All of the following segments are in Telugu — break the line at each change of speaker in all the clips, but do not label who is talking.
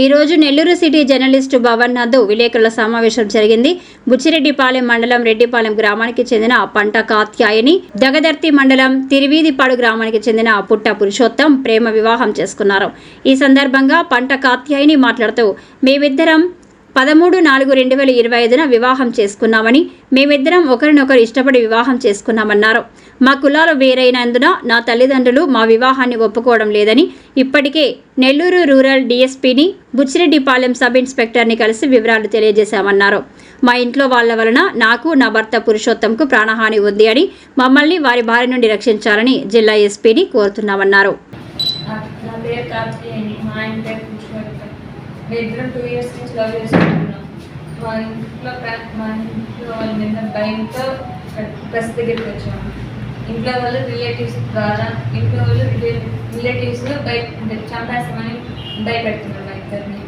ఈరోజు నెల్లూరు సిటీ జర్నలిస్టు భవన్ నందు విలేకరుల సమావేశం జరిగింది. బుచ్చిరెడ్డిపాలెం మండలం రెడ్డిపాలెం గ్రామానికి చెందిన పంట కాత్యాయని దగదర్తి మండలం తిరివీదిపాడు గ్రామానికి చెందిన పుట్ట పురుషోత్తం ప్రేమ వివాహం చేసుకున్నారు. ఈ సందర్భంగా పంట కాత్యాయని మాట్లాడుతూ మేమిద్దరం పదమూడు నాలుగు రెండు వేల ఇరవై ఐదున వివాహం చేసుకున్నామని మేమిద్దరం ఒకరినొకరు ఇష్టపడి వివాహం చేసుకున్నామన్నారు. మా కులాలు వేరైనందున నా తల్లిదండ్రులు మా వివాహాన్ని ఒప్పుకోవడం లేదని ఇప్పటికే నెల్లూరు రూరల్ డీఎస్పీని బుచ్చిరెడ్డిపాలెం సబ్ ఇన్స్పెక్టర్ని కలిసి వివరాలు తెలియజేశామన్నారు. మా ఇంట్లో వాళ్ళ వలన నాకు నా భర్త పురుషోత్తంకు ప్రాణహాని ఉంది అని మమ్మల్ని వారి బారి నుండి రక్షించాలని జిల్లా ఎస్పీని కోరుతున్నామన్నారు.
మా ఇంట్లో మా ఇంట్లో వాళ్ళ మీద భయంతో ప్రెస్ దగ్గరికి వచ్చాము ఇంట్లో వాళ్ళు రిలేటివ్స్ ద్వారా ఇంట్లో వాళ్ళు రిలేటివ్స్ బయట అంటే చంపేస్తామని భయపెడుతున్నారు మా ఇద్దరిని.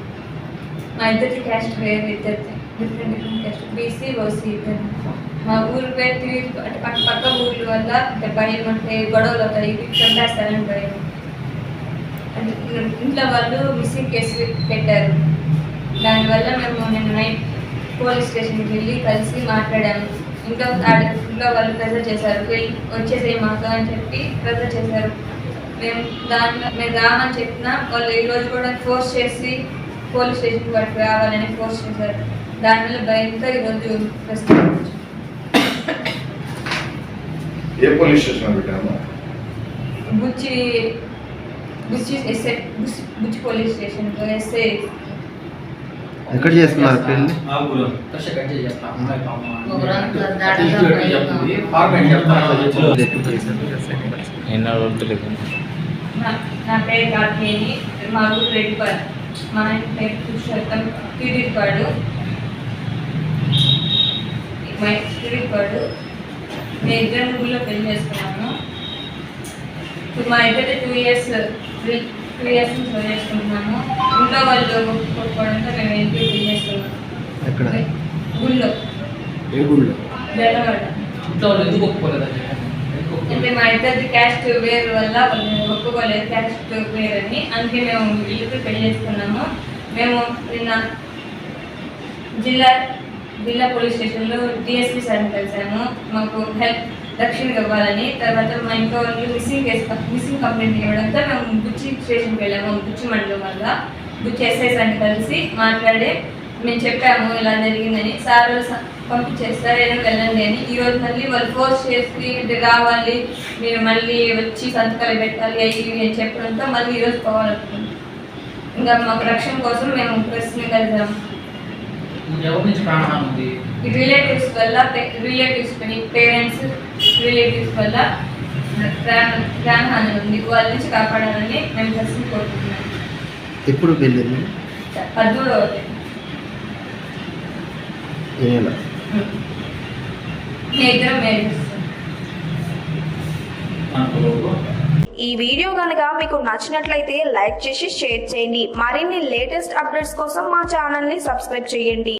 మా ఇద్దరికి క్యాస్ట్ వేరు ఇద్దరిది different different caste BC OC ఇద్దరు మా ఊరు పేరు తిరిగి అంటే పక్క పక్క ఊళ్ళ వల్ల అంటే భయం అంటే గొడవలు అవుతాయి చంపేస్తారని భయం. అంటే ఇంట్లో వాళ్ళు మిస్సింగ్ కేసు పెట్టారు. దానివల్ల మేము నిన్న నైట్ పోలీస్ స్టేషన్కి వెళ్ళి కలిసి మాట్లాడాము. ఇంట్లో ఇంట్లో వాళ్ళు ప్రెజర్ చేశారు. వెళ్ళి వచ్చేసే మాకు అని చెప్పి ప్రెజర్ చేశారు. మేము దాంట్లో మేము రామని చెప్పినా వాళ్ళు ఈ రోజు కూడా ఫోర్స్ చేసి పోలీస్ స్టేషన్కి వాటికి రావాలని ఫోర్స్ చేశారు. దానివల్ల భయంతో ఈరోజు ప్రస్తుతం. వచ్చాం.
ఏ పోలీస్ స్టేషన్ పెట్టాము
Buchchi Buchchi SI Buchchi Buchchi police station SI
ఎక్కడ చేసుకున్నారు పెళ్ళి
ఆకులు కష్ట కట్టి చేస్తా అమ్మాయి పాపం
ఒకరంతా
అటు
దాంట్లో
ఇటు అటు
పైన.
చెప్తుంది ఫార్మేట్ చెప్తాను
ఎన్నో రోజులు
నా- నా పేరు కార్తీయని మా ఊరు రెడ్డిపాడు పేరు పురుషోత్తం తిరిగిపాడు తిరిగిపాడు మేము ఇద్దరం ఊళ్ళో పెళ్ళి చేసుకున్నాము. ఇప్పుడు మా ఇద్దరు టూ ఇయర్స్ టూ ఇయర్స్ నుంచి పెళ్ళి చేసుకుంటున్నాము ఇంట్లో వాళ్ళు ఒప్పుకోవడంతో మేము ఇంటికి పెళ్ళి చేసుకున్నాము
ఎక్కడ?
ఊళ్ళో
ఏ గుళ్ళు?
బెల్లవాడ.
ఇంట్లో వాళ్ళు ఎందుకు ఒప్పుకోలేదండి
అంటే మా ఇద్దరిది క్యాస్ట్ వేరు వల్ల వాళ్ళు ఒప్పుకోలేదు. క్యాస్ట్ వేరని. అందుకే మేము ఇల్లుకి పెళ్ళి చేసుకున్నాము. మేము నిన్న జిల్లా జిల్లా పోలీస్ స్టేషన్లో డిఎస్పీ సార్ని కలిసాము మాకు హెల్ప్ రక్షణ ఇవ్వాలని తర్వాత మా ఇంట్లో వాళ్ళు మిస్సింగ్ కేసు మిస్సింగ్ కంప్లైంట్ ఇవ్వడంతో మేము బుచ్చి స్టేషన్కి వెళ్ళాము బుచ్చి మండలం వల్ల. బుచ్చి ఎస్ఐస్ అని కలిసి మాట్లాడి మేము చెప్పాము ఇలా జరిగిందని. సార్ స- పంపించేస్తారు ఏదైనా వెళ్ళండి అని. ఈరోజు మళ్ళీ వాళ్ళు ఫోర్స్ చేసి అంటే రావాలి మీరు మళ్ళీ వచ్చి సంతకాలు పెట్టాలి అవి నేను చెప్పడంతో మళ్ళీ ఈరోజు పోవాలనుకుంటున్నాం. ఇంకా మాకు రక్షణ కోసం మేము ప్రశ్న కలిసాము ఈ రిలేటివ్స్ వల్ల రిలేటివ్స్ పని పేరెంట్స్ రిలేటివ్స్ వల్ల ప్రాణ ప్రాణహాని ఉంది. వాళ్ళ నుంచి కాపాడాలని మేము ప్రెస్ని కోరుకుంటున్నాం
ఎప్పుడు
పదమూడవ మీ ఇద్దరం మ్యారేజ్
ఈ వీడియో కనుక మీకు నచ్చినట్లయితే లైక్ చేసి షేర్ చేయండి. మరిన్ని లేటెస్ట్ అప్డేట్స్ కోసం మా ఛానల్ని సబ్స్క్రైబ్ చేయండి.